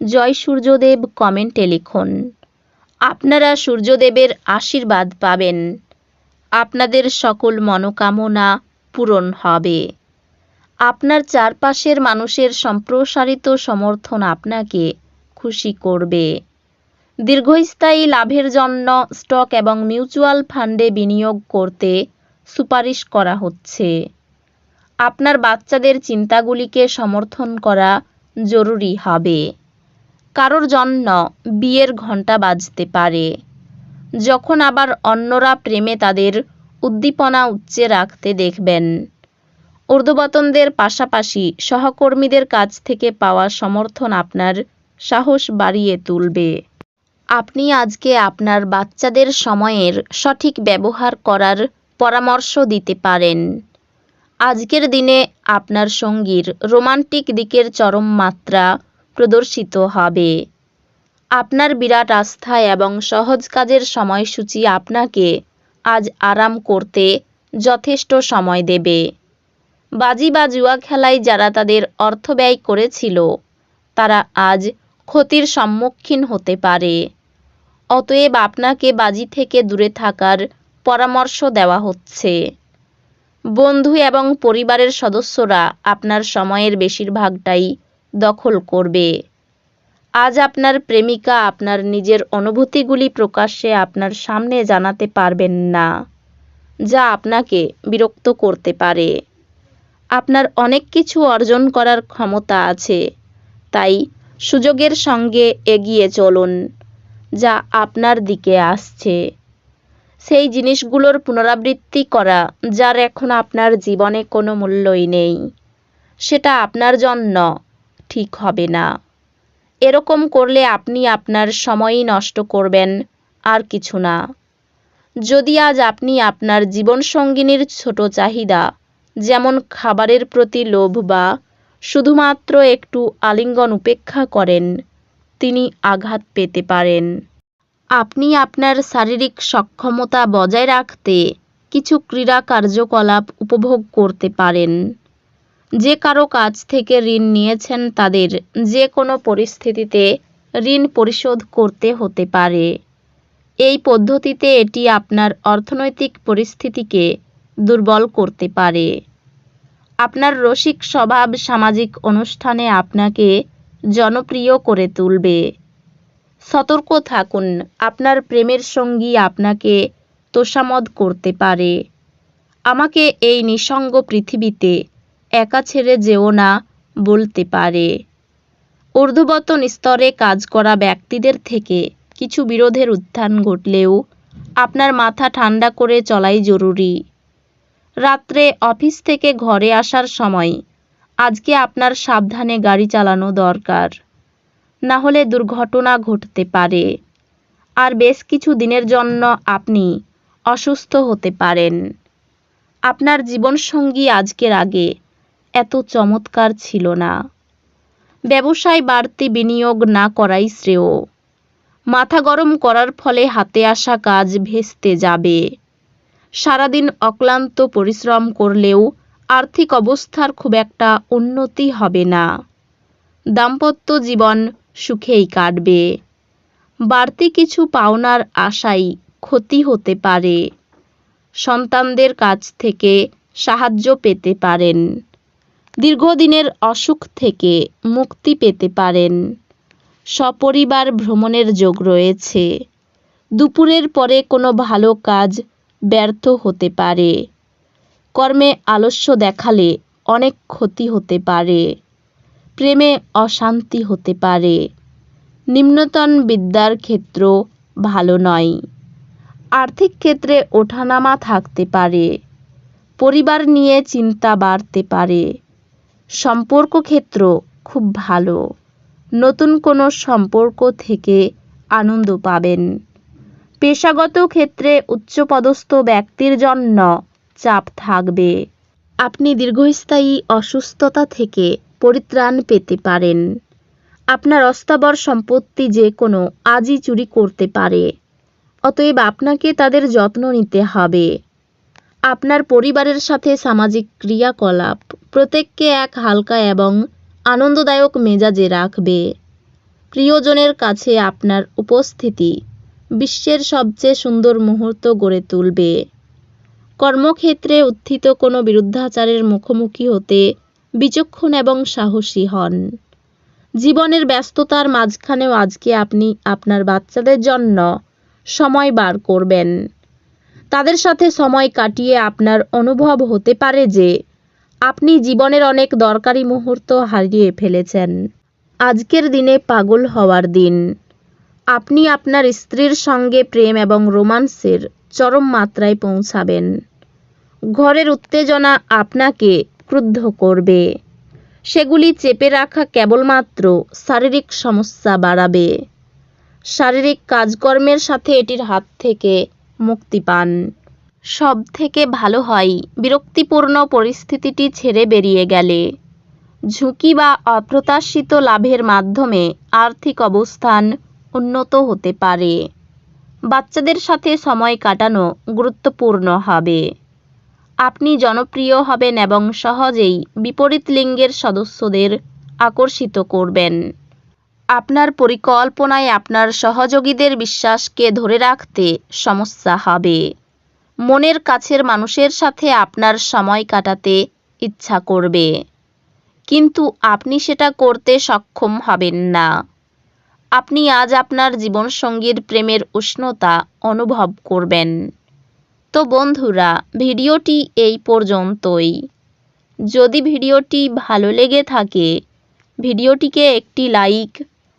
জয় সূর্যদেব কমেন্টে লিখুন। আপনারা সূর্যদেবের আশীর্বাদ পাবেন। আপনাদের সকল মনোকামনা পূরণ হবে। আপনার চারপাশের মানুষের সম্প্রসারিত সমর্থন আপনাকে খুশি করবে। দীর্ঘস্থায়ী লাভের জন্য স্টক এবং মিউচুয়াল ফান্ডে বিনিয়োগ করতে সুপারিশ করা হচ্ছে। আপনার বাচ্চাদের চিন্তাগুলিকে সমর্থন করা জরুরি হবে। কারোর জন্য বিয়ের ঘণ্টা বাজতে পারে। যখন আবার অন্যরা প্রেমে তাদের উদ্দীপনা উচ্চে রাখতে দেখবেন। ঊর্ধ্ববতনদের পাশাপাশি সহকর্মীদের কাছ থেকে পাওয়া সমর্থন আপনার সাহস বাড়িয়ে তুলবে। আপনি আজকে আপনার বাচ্চাদের সময়ের সঠিক ব্যবহার করার পরামর্শ দিতে পারেন। আজকের দিনে আপনার সঙ্গীর রোমান্টিক দিকের চরম মাত্রা প্রদর্শিত হবে। আপনার বিরাট আস্থা এবং সহজ কাজের সময়সূচি আপনাকে আজ আরাম করতে যথেষ্ট সময় দেবে। বাজি বা জুয়া খেলায় যারা তাদের অর্থ ব্যয় করেছিল, তারা আজ ক্ষতির সম্মুখীন হতে পারে। অতএব আপনাকে বাজি থেকে দূরে থাকার পরামর্শ দেওয়া হচ্ছে। বন্ধু এবং পরিবারের সদস্যরা আপনার সময়ের বেশিরভাগটাই দখল করবে। আজ আপনার প্রেমিকা আপনার নিজের অনুভূতিগুলি প্রকাশ্যে আপনার সামনে জানাতে পারবেন না, যা আপনাকে বিরক্ত করতে পারে। আপনার অনেক কিছু অর্জন করার ক্ষমতা আছে, তাই সুযোগের সঙ্গে এগিয়ে চলুন, যা আপনার দিকে আসছে। সেই জিনিসগুলোর পুনরাবৃত্তি করা, যার এখন আপনার জীবনে কোনো মূল্যই নেই, সেটা আপনার জন্য। ঠিক হবে না। এরকম করলে আপনি আপনার সময়ই নষ্ট করবেন, আর কিছু না। যদি আজ আপনি আপনার জীবনসঙ্গিনীর ছোট চাহিদা, যেমন খাবারের প্রতি লোভ বা শুধুমাত্র একটু আলিঙ্গন উপেক্ষা করেন, তিনি আঘাত পেতে পারেন। আপনি আপনার শারীরিক সক্ষমতা বজায় রাখতে কিছু ক্রীড়া কার্যকলাপ উপভোগ করতে পারেন। যে কারও কাছ থেকে ঋণ নিয়েছেন তাদের যে কোনো পরিস্থিতিতে ঋণ পরিশোধ করতে হতে পারে। এই পদ্ধতিতে এটি আপনার অর্থনৈতিক পরিস্থিতিকে দুর্বল করতে পারে। আপনার রসিক স্বভাব সামাজিক অনুষ্ঠানে আপনাকে জনপ্রিয় করে তুলবে। সতর্ক থাকুন, আপনার প্রেমের সঙ্গী আপনাকে তোষামদ করতে পারে। আমাকে এই নিঃসঙ্গ পৃথিবীতে একা ছেড়ে যেও না বলতে পারে। ঊর্ধ্ববতন স্তরে কাজ করা ব্যক্তিদের থেকে কিছু বিরোধের উত্থান ঘটলেও আপনার মাথা ঠান্ডা করে চলাই জরুরি। রাত্রে অফিস থেকে ঘরে আসার সময় আজকে আপনার সাবধানে গাড়ি চালানো দরকার। না হলে দুর্ঘটনা ঘটতে পারে। আর বেশ কিছু দিনের জন্য আপনি অসুস্থ হতে পারেন। আপনার জীবনসঙ্গী আজকের আগে এত চমৎকার ছিল না। ব্যবসায় বাড়তি বিনিয়োগ না করাই শ্রেয়। মাথা গরম করার ফলে হাতে আসা কাজ ভেস্তে যাবে। সারাদিন অক্লান্ত পরিশ্রম করলেও আর্থিক অবস্থার খুব একটা উন্নতি হবে না। দাম্পত্য জীবন সুখেই কাটবে। বাড়তি কিছু পাওনার আশাই ক্ষতি হতে পারে। সন্তানদের কাছ থেকে সাহায্য পেতে পারেন। দীর্ঘদিনের অসুখ থেকে মুক্তি পেতে পারেন। সপরিবার ভ্রমণের যোগ রয়েছে। দুপুরের পরে কোনো ভালো কাজ ব্যর্থ হতে পারে। কর্মে আলস্য দেখালে অনেক ক্ষতি হতে পারে। প্রেমে অশান্তি হতে পারে। নিম্নতন বিদ্যার ক্ষেত্র ভালো নয়। আর্থিক ক্ষেত্রে ওঠানামা থাকতে পারে। পরিবার নিয়ে চিন্তা বাড়তে পারে। সম্পর্ক ক্ষেত্র খুব ভালো। নতুন কোনো সম্পর্ক থেকে আনন্দ পাবেন। পেশাগত ক্ষেত্রে উচ্চপদস্থ ব্যক্তির জন্য চাপ থাকবে। আপনি দীর্ঘস্থায়ী অসুস্থতা থেকে পরিত্রাণ পেতে পারেন। আপনার অস্থাবর সম্পত্তি যে কোনো আজই চুরি করতে পারে। অতএব আপনাকে তাদের যত্ন নিতে হবে। আপনার পরিবারের সাথে সামাজিক ক্রিয়াকলাপ, প্রত্যেককে এক হালকা এবং আনন্দদায়ক মেজাজে রাখবে। প্রিয়জনের কাছে আপনার উপস্থিতি বিশ্বের সবচেয়ে সুন্দর মুহূর্ত গড়ে তুলবে। কর্মক্ষেত্রে উত্থিত কোনো বিরুদ্ধাচারের মুখোমুখি হতে বিচক্ষণ এবং সাহসী হন। জীবনের ব্যস্ততার মাঝখানেও আজকে আপনি আপনার বাচ্চাদের জন্য সময় বার করবেন। তাদের সাথে সময় কাটিয়ে আপনার অনুভব হতে পারে যে, আপনি জীবনের অনেক দরকারি মুহূর্ত হারিয়ে ফেলেছেন। আজকের দিনে পাগল হওয়ার দিন। আপনি আপনার স্ত্রীর সঙ্গে প্রেম এবং রোমান্সের চরম মাত্রায় পৌঁছাবেন। ঘরের উত্তেজনা আপনাকে ক্রুদ্ধ করবে। সেগুলি চেপে রাখা কেবলমাত্র শারীরিক সমস্যা বাড়াবে। শারীরিক কাজকর্মের সাথে এটির হাত থেকে মুক্তি পান। সব থেকে ভালো হয় বিরক্তিপূর্ণ পরিস্থিতিটি ছেড়ে বেরিয়ে গেলে। ঝুঁকি বা অপ্রত্যাশিত লাভের মাধ্যমে আর্থিক অবস্থান উন্নত হতে পারে। বাচ্চাদের সাথে সময় কাটানো গুরুত্বপূর্ণ হবে। আপনি জনপ্রিয় হবেন এবং সহজেই বিপরীত লিঙ্গের সদস্যদের আকর্ষিত করবেন। আপনার পরিকল্পনায় আপনার সহযোগীদের বিশ্বাসকে ধরে রাখতে সমস্যা হবে। মনের কাছের মানুষের সাথে আপনার সময় কাটাতে ইচ্ছা করবে। কিন্তু আপনি সেটা করতে সক্ষম হবেন না। আপনি আজ আপনার জীবনসঙ্গীর প্রেমের উষ্ণতা অনুভব করবেন। তো বন্ধুরা, ভিডিওটি এই পর্যন্তই। যদি ভিডিওটি ভালো লেগে থাকে, ভিডিওটিকে একটি লাইক